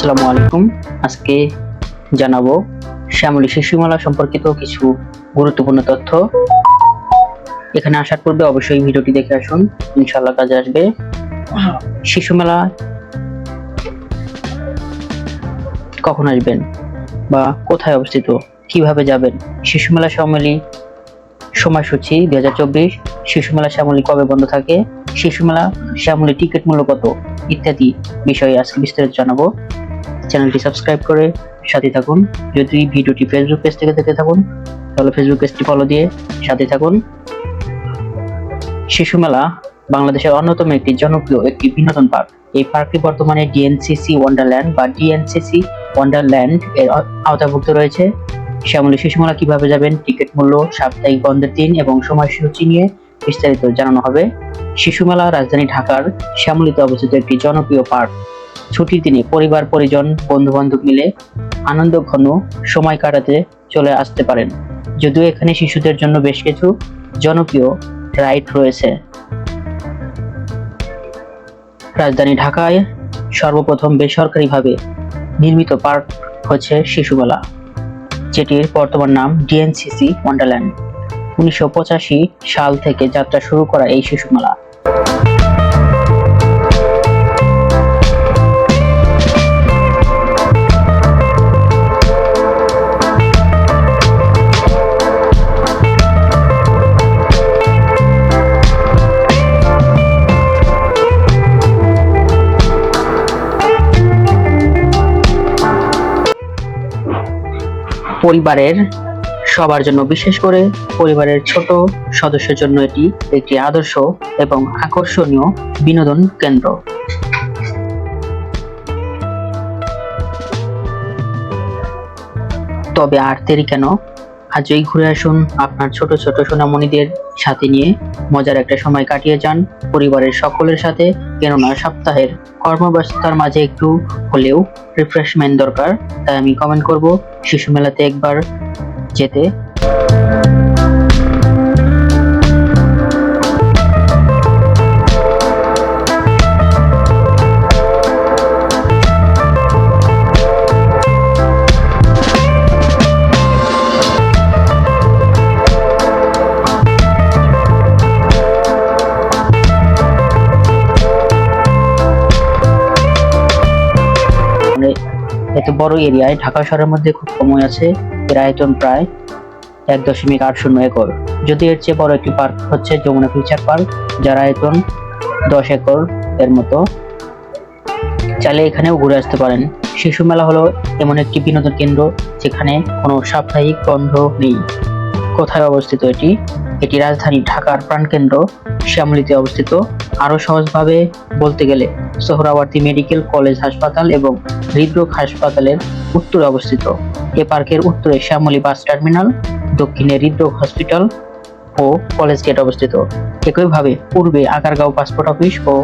আসসালামু আলাইকুম। আজকে জানাব শ্যামলী শিশুমেলা সম্পর্কিত কিছু গুরুত্বপূর্ণ তথ্য। এখানে আসার পূর্বে অবশ্যই ভিডিওটি দেখে আসুন। ইনশাল্লাহ কাজে আসবে। শিশু মেলা কখন আসবেন বা কোথায় অবস্থিত? কীভাবে যাবেন? শিশু মেলা শ্যামলী সময়সূচি দুই হাজার চব্বিশ। শিশু মেলা শ্যামলী কবে বন্ধ থাকে? শিশু মেলা শ্যামলী টিকিট মূল্য কত? ইত্যাদি বিষয়ে আজকে বিস্তারিত জানাব। চ্যানেলটি সাবস্ক্রাইব করে সাথে থাকুন। যদি ভিডিওটি ফেসবুক পেজ থেকে দেখে থাকুন, তাহলে ফেসবুক পেজটি ফলো দিয়ে সাথে থাকুন। শিশু মেলা বাংলাদেশের অন্যতম একটি জনপ্রিয় একটি বিনোদন পার্ক। এই পার্কটি বর্তমানে ডিএনসিসি ওয়ান্ডারল্যান্ড বা ডিএনসিসি ওয়ান্ডারল্যান্ড এর আওতাভুক্ত রয়েছে। শ্যামলী শিশু মেলা কীভাবে যাবেন, টিকিট মূল্য, সাপ্তাহিক বন্ধের দিন এবং সময়সূচি নিয়ে বিস্তারিত জানানো হবে। শিশু মেলা রাজধানী ঢাকার শ্যামলীতে অবস্থিত একটি জনপ্রিয় পার্ক। ছুটির দিনে পরিবার, পরিজন বন্ধু বান্ধব মিলে আনন্দ, ঘন সময় কাটাতে চলে আসতে পারেন। যদিও এখানে শিশুদের জন্য বেশ কিছু জনপ্রিয় রাইড রয়েছে। রাজধানী ঢাকায় সর্বপ্রথম বেসরকারিভাবে নির্মিত পার্ক হচ্ছে শিশুমেলা, যেটির বর্তমান নাম ডিএনসিসি ওয়ান্ডারল্যান্ড। উনিশশো পঁচাশি সাল থেকে যাত্রা শুরু করা এই শিশুমেলা। পরিবারের সবার জন্য, বিশেষ করে পরিবারের ছোট সদস্যের জন্য এটি একটি আদর্শ এবং আকর্ষণীয় বিনোদন কেন্দ্র। তবে আর কেন? আজই ঘুরে আসুন আপনার ছোট ছোট সোনামণিদের সাথে নিয়ে। মজার একটা সময় কাটিয়ে যান পরিবারের সকলের সাথে, কেননা সপ্তাহের কর্মব্যস্ততার মাঝে একটু হলেও রিফ্রেশমেন্ট দরকার। তাই আমি কমেন্ট করব, শিশু মেলাতে একবার যেতে। এত বড় এরিয়ায় ঢাকা শহরের মধ্যে খুব সময় আছে এর আয়তন প্রায় এক দশমিক আট শূন্য একর। যদি এর চেয়ে বড় একটি পার্ক হচ্ছে যমুনা ফিউচার পার্ক, যার আয়তন দশ একর এর মতো চাইলে এখানেও ঘুরে আসতে পারেন। শিশু মেলা হলো এমন একটি বিনোদন কেন্দ্র যেখানে কোনো সাপ্তাহিক বন্ধ নেই। কোথায় অবস্থিত এটি? এটি রাজধানী ঢাকার প্রাণকেন্দ্র। শ্যামলীতে অবস্থিত। আরও সহজভাবে বলতে গেলে সোহরাওয়ার্দী মেডিকেল কলেজ হাসপাতাল এবং হৃদরোগ হাসপাতালের উত্তরে অবস্থিত। এ পার্কের উত্তরে শ্যামলী বাস টার্মিনাল, দক্ষিণে হৃদরোগ হসপিটাল ও কলেজ গেট অবস্থিত। একইভাবে পূর্বে আগারগাঁও পাসপোর্ট অফিস ও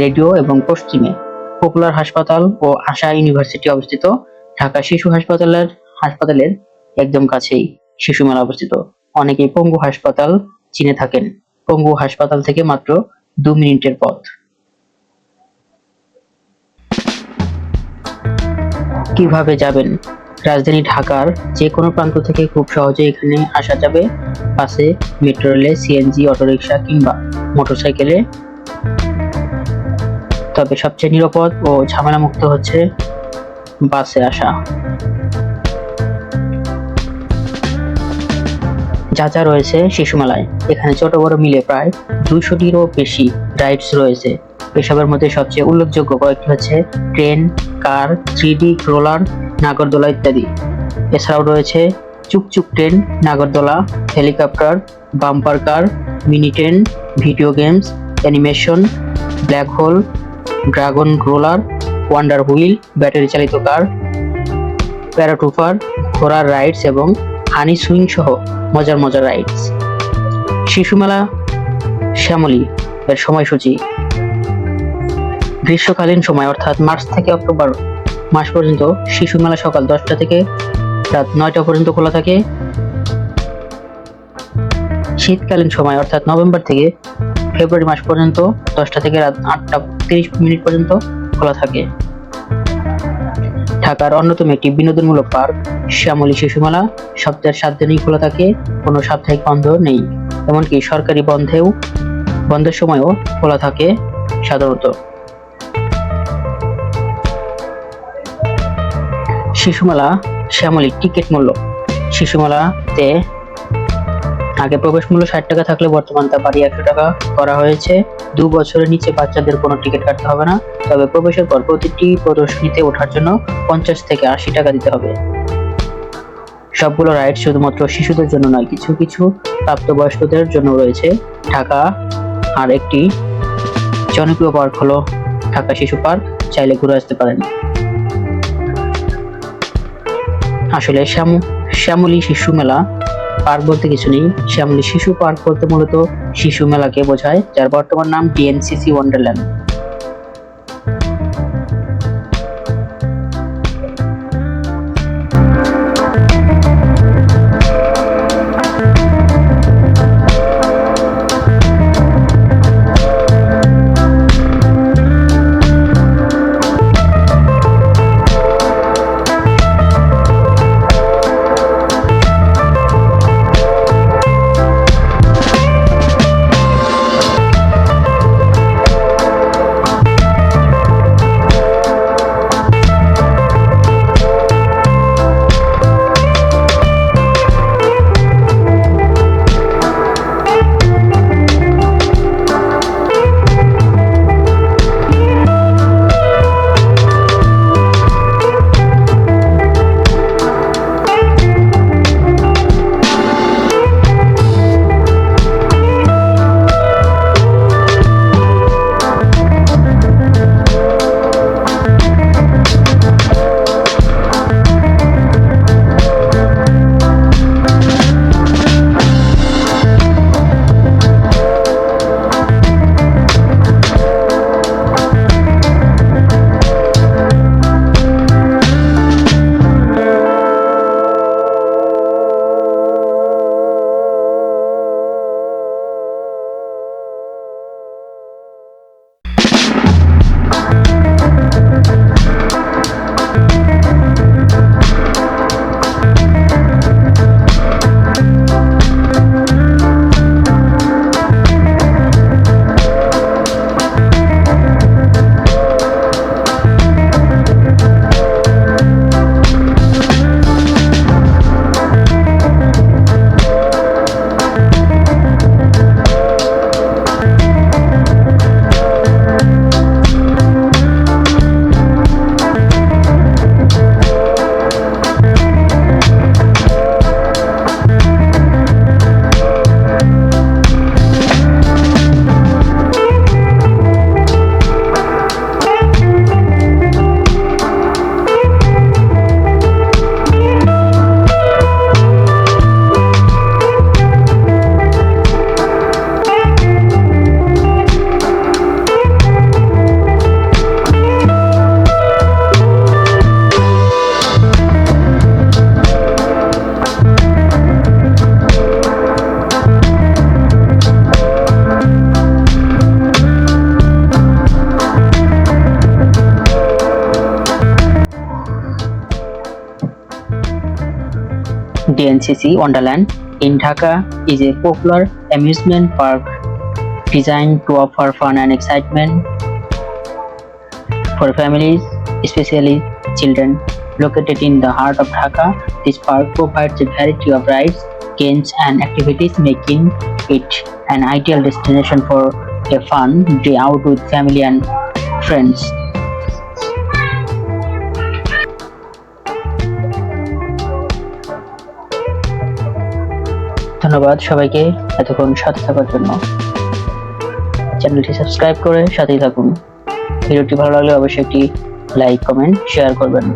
রেডিও এবং পশ্চিমে পপুলার হাসপাতাল ও আশা ইউনিভার্সিটি অবস্থিত। ঢাকা শিশু হাসপাতালের হাসপাতালের একদম কাছেই শিশু মেলা অবস্থিত। অনেকেই পঙ্গু হাসপাতাল চিনে থাকেন। পঙ্গু হাসপাতাল থেকে মাত্র দু মিনিটের পথ। কীভাবে যাবেন? রাজধানী ঢাকার যে কোনো প্রান্ত থেকে খুব সহজে এখানে আসা যাবে। বাসে, মেট্রো রেলে, সিএনজি, অটোরিকশা কিংবা মোটরসাইকেলে। তবে সবচেয়ে নিরাপদ ও ঝামেলা মুক্ত হচ্ছে বাসে আসা। যা যা রয়েছে শিশু মেলায় এখানে ছোট বড় মিলে প্রায় দুইশোটিরও বেশি রাইডস রয়েছে। এসবের মধ্যে সবচেয়ে উল্লেখযোগ্য কয়েকটি হচ্ছে ট্রেন কার থ্রি রোলার, নাগরদোলা ইত্যাদি। এছাড়াও রয়েছে চুকচুক ট্রেন, নাগরদোলা, helicopter, bumper car, mini train, video games, animation, black hole, dragon roller, wonder wheel, battery চালিত কার, প্যারাটুফার, ঘোড়ার রাইডস এবং হানি সুইং সহ মজার মজার রাইডস। শিশু মেলা শ্যামলী, এর সময়সূচি গ্রীষ্মকালীন সময়, অর্থাৎ মার্চ থেকে অক্টোবর মাস পর্যন্ত শিশু মেলা সকাল দশটা থেকে রাত নয়টা পর্যন্ত খোলা থাকে। শীতকালীন সময়, অর্থাৎ নভেম্বর থেকে ফেব্রুয়ারি মাস পর্যন্ত দশটা থেকে রাত আটটা তিরিশ মিনিট পর্যন্ত খোলা থাকে। ঢাকার অন্যতম একটি বিনোদনমূলক পার্ক, শ্যামলী শিশুমেলা সপ্তাহের সাত দিনই খোলা থাকে, কোনো সাপ্তাহিক বন্ধ নেই। এমনকি সরকারি বন্ধেও, বন্ধের সময়ও খোলা থাকে সাধারণত। শিশুমেলা শ্যামলী টিকিট মূল্য। শিশুমেলাতে আগে প্রবেশ মূল্য ষাট টাকা থাকলে বর্তমান তা বাড়িয়ে একশো টাকা করা হয়েছে। দু বছরের নিচে বাচ্চাদের কোনো টিকিট কাটতে হবে না। তবে প্রবেশের পর প্রতিটি প্রদর্শনীতে ওঠার জন্য পঞ্চাশ থেকে আশি টাকা দিতে হবে। সবগুলো রাইড শুধুমাত্র শিশুদের জন্য নয়, কিছু কিছু প্রাপ্তবয়স্কদের জন্য রয়েছে। ঢাকা আর একটি জনপ্রিয় পার্ক হলো ঢাকা শিশু পার্ক। চাইলে ঘুরে আসতে পারেন। আসলে শ্যাম, শ্যামলী শিশু মেলা। পার্ক বলতে কিছু নেই, শ্যামলী শিশু পার্ক বলতে মূলত শিশু মেলাকে বোঝায়, যার বর্তমান নাম DNCC Wonderland DNCC Wonderland in Dhaka is a popular amusement park designed to offer fun and excitement for families, especially children. Located in the heart of Dhaka, this park provides a variety of rides, games, and activities, making it an ideal destination for a fun day out with family and friends. ধন্যবাদ সবাইকে এতক্ষণ সাথে থাকার জন্য। চ্যানেলটি subscribe করে সাথেই থাকুন। ভিডিওটি ভালো লাগলে অবশ্যই একটি লাইক, কমেন্ট, শেয়ার করবেন।